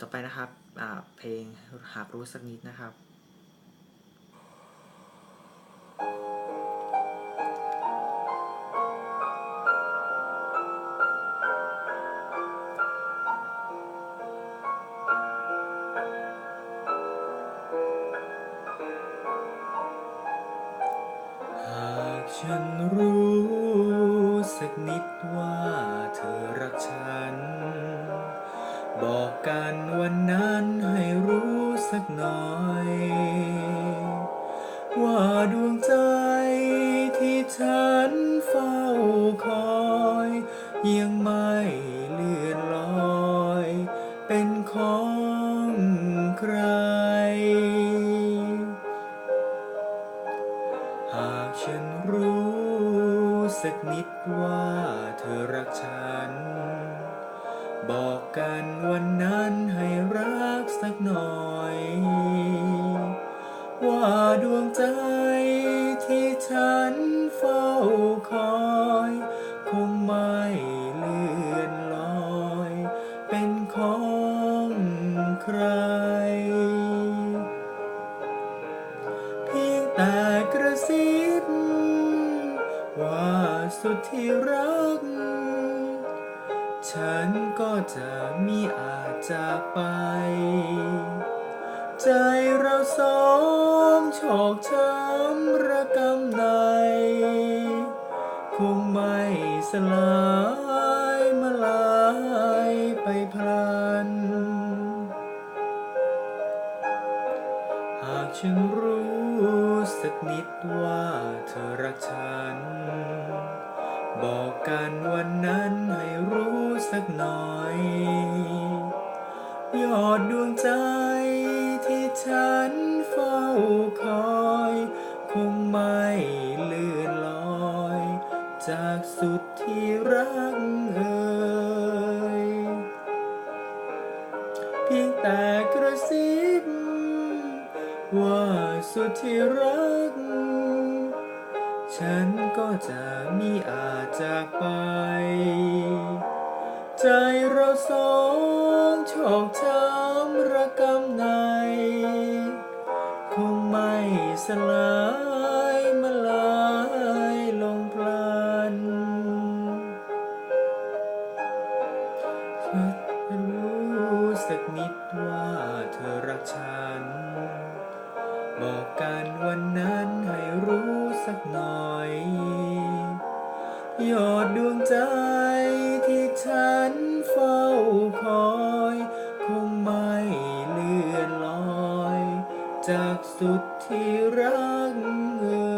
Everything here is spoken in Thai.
ต่อไปนะครับเพลงหากรู้สักนิดนะครับหากฉันรู้สักนิดว่าเธอรักฉัน บอกกันวันนั้นให้รู้สักหน่อย ว่าดวงใจที่ฉันเฝ้าคอย ยังไม่เลื่อนลอย เป็นของใคร หากฉันรู้สักนิดว่าเธอรักฉัน บอกกันวันนั้นให้รักสักหน่อย ว่าดวงใจที่ฉันเฝ้าคอย คงไม่เลื่อนลอย เป็นของใคร เพียงแต่กระซิบว่าสุดที่รัก ฉันก็จะมีอาจจากไป ใจเราสองโชคช้ำระกำใน คงไม่สลายมาลายไปพลัน หากฉันรู้สักนิดว่าเธอรักฉัน บอกกันวันนั้นให้รู้สักหน่อย ยอดดวงใจที่ฉันเฝ้าคอย คงไม่เลื่อนลอย จากสุดที่รักเอ่ยเพียงแต่กระซิบว่าสุดที่รัก ฉันก็จะมีอาจจากไป ใจเราสองโชคช้ำระกำใน คงไม่สลายมาลายลงพลันฉันรู้สักนิดว่าเธอรักฉัน บอกกันวันนั้นให้รู้สักหน่อยยอดดวงใจที่ฉันเฝ้าคอย คงไม่เลื่อนลอย จากสุดที่รักเอ่